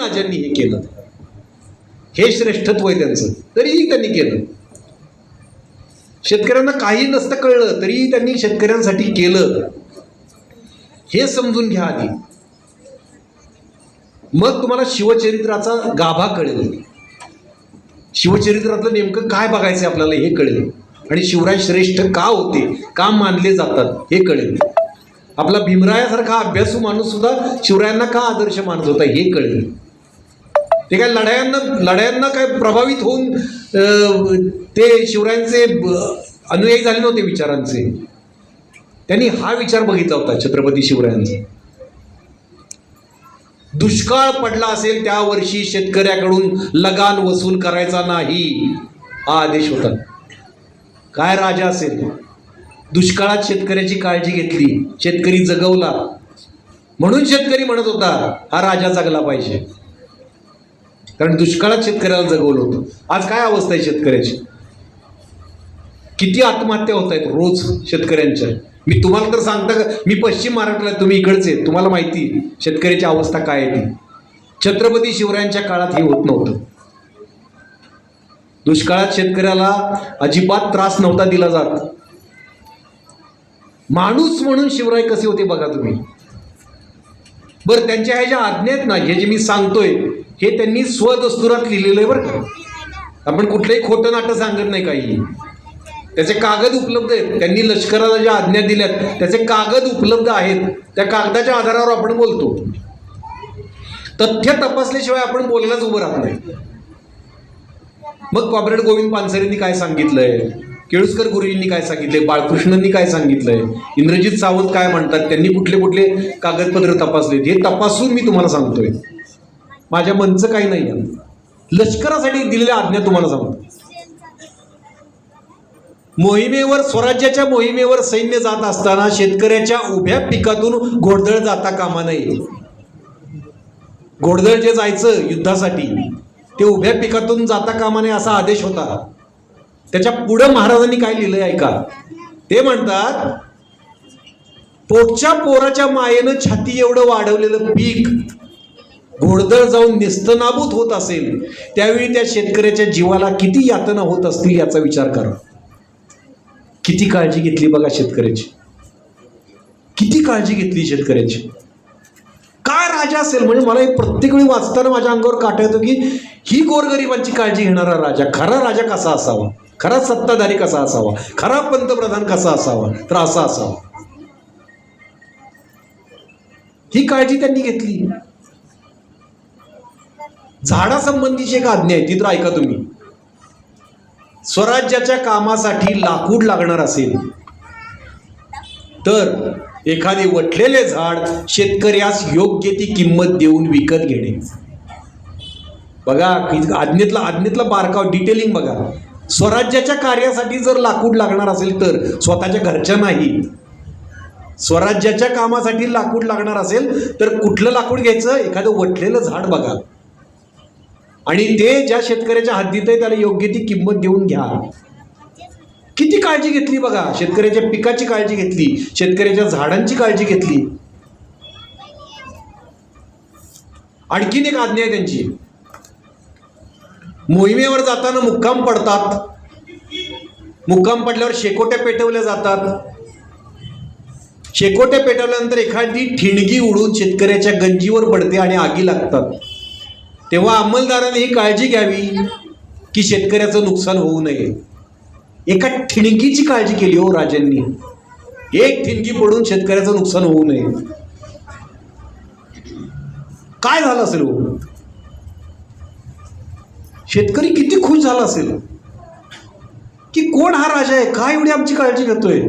राजांनी हे केलं. हे श्रेष्ठत्व आहे त्यांचं. तरीही त्यांनी केलं. शेतकऱ्यांना काही नसतं कळलं तरीही त्यांनी शेतकऱ्यांसाठी केलं. हे समजून घ्या आधी. मग तुम्हाला शिवचरित्राचा गाभा कळेल. शिवचरित्रातलं नेमकं काय बघायचं आपल्याला हे कळेल. आणि शिवराय श्रेष्ठ का होते का मानले जातात हे कळेल. आपला भीमरायासारखा अभ्यासू माणूस सुद्धा शिवरायांना का आदर्श मानत होता हे कळेल. ते काय लढायांना लढायांना काय प्रभावित होऊन ते शिवरायांचे अनुयायी झाले नव्हते विचारांचे. त्यांनी हा विचार बघितला होता छत्रपती शिवरायांचा दुष्काळ पडला असेल त्या वर्षी शेतकऱ्याकडून लगान वसूल करायचा नाही हा आदेश होता. काय राजा असेल? दुष्काळात शेतकऱ्याची काळजी घेतली शेतकरी जगवला. म्हणून शेतकरी म्हणत होता हा राजा जगला पाहिजे. कारण दुष्काळात शेतकऱ्याला जगवलं होतं. आज काय अवस्था आहे शेतकऱ्याची? किती आत्महत्या होत आहेत रोज शेतकऱ्यांच्या. मी तुम्हाला तर सांगता का मी पश्चिम महाराष्ट्रात तुम्ही इकडचे तुम्हाला माहिती शेतकऱ्याची अवस्था काय आहे ती. छत्रपती शिवरायांच्या काळात हे होत नव्हतं. दुष्काळात शेतकऱ्याला अजिबात त्रास नव्हता दिला जात. माणूस म्हणून शिवराय कसे होते बघा तुम्ही. बरं त्यांच्या ह्या ज्या आज्ञा आहेत ना हे जे मी सांगतोय हे त्यांनी स्वदस्तुरात लिहिलेलं आहे बरं का? आपण कुठलंही खोटं नाटं सांगत नाही काही. त्याचे कागद उपलब्ध आहेत. त्यांनी लष्कराला ज्या आज्ञा दिल्यात त्याचे कागद उपलब्ध आहेत. त्या कागदाच्या आधारावर आपण बोलतो. तथ्य तपासल्याशिवाय आपण बोलायलाच उभं राहत नाही. मग कॉम्रेड गोविंद पानसरेंनी काय सांगितलंय? केळुसकर गुरुजींनी काय सांगितलंय? बाळकृष्णांनी काय सांगितलंय? इंद्रजित सावंत काय म्हणतात? त्यांनी कुठले कुठले कागदपत्र तपासले हे तपासून मी तुम्हाला सांगतोय. माझ्या मनचं काही नाही आहे. लष्करासाठी दिलेल्या आज्ञा तुम्हाला सांगतो. मोहिमेवर स्वराज्याच्या मोहिमेवर सैन्य जात असताना शेतकऱ्याच्या उभ्या पिकातून घोडदळ जाता कामा नये. घोडदळ जे जायचं युद्धासाठी ते उभ्या पिकातून जाता कामा नये असा आदेश होता. त्याच्या पुढं महाराजांनी काय लिहिलंय ऐका. ते म्हणतात पोटच्या पोराच्या मायेनं छाती एवढं वाढवलेलं पीक घोडदळ जाऊन निस्तनाभूत होत असेल त्यावेळी त्या शेतकऱ्याच्या जीवाला किती यातना होत असतील याचा विचार करा. किती काळजी घेतली बघा शेतकऱ्याची. किती काळजी घेतली शेतकऱ्याची. काय राजा असेल? म्हणजे मला हे प्रत्येक वेळी वाचताना माझ्या अंगावर काटा येतो की ही गोरगरिबांची काळजी घेणारा राजा खरा राजा कसा असावा? खरा सत्ताधारी कसा असावा? खरा पंतप्रधान कसा असावा? तर असा असावा. ही काळजी त्यांनी घेतली. झाडासंबंधीची एक आज्ञा आहे ती तर ऐका तुम्ही. स्वराज्याच्या कामासाठी लाकूड लागणार असेल तर एखादे वटलेले झाड शेतकऱ्यास योग्य ती किंमत देऊन विकत घेणे. बघा आज्ञेतला आज्ञेतला बारकाव डिटेलिंग बघा. स्वराज्याच्या कार्यासाठी जर लाकूड लागणार असेल तर स्वतःच्या घरच्या नाही. स्वराज्याच्या कामासाठी लाकूड लागणार असेल तर कुठलं लाकूड घ्यायचं? एखादं वटलेलं झाड बघा. आणि ते ज्या शेतकऱ्याच्या हद्दीत आहे त्याला योग्य ती किंमत देऊन घ्या. किती काळजी घेतली बघा. शेतकऱ्याच्या पिकाची काळजी घेतली. शेतकऱ्याच्या झाडांची काळजी घेतली. आणखीन एक आज्ञा आहे त्यांची. मोहिमेवर जाताना मुक्काम पडतात. मुक्काम पडल्यावर शेकोट्या पेटवल्या जातात. शेकोट्या पेटवल्यानंतर एखादी ठिणगी उडून शेतकऱ्याच्या गंजीवर पडते आणि आगी लागतात. तेव्हा अंमलदाराने ही काळजी घ्यावी की शेतकऱ्याचं नुकसान होऊ नये. एका ठिणगीची काळजी केली हो राजांनी. एक ठिणगी पडून शेतकऱ्याचं नुकसान होऊ नये. काय झालं असेल हो? शेतकरी किती खुश झाला असेल? की कोण हा राजा आहे? काय एवढी आमची काळजी घेतोय?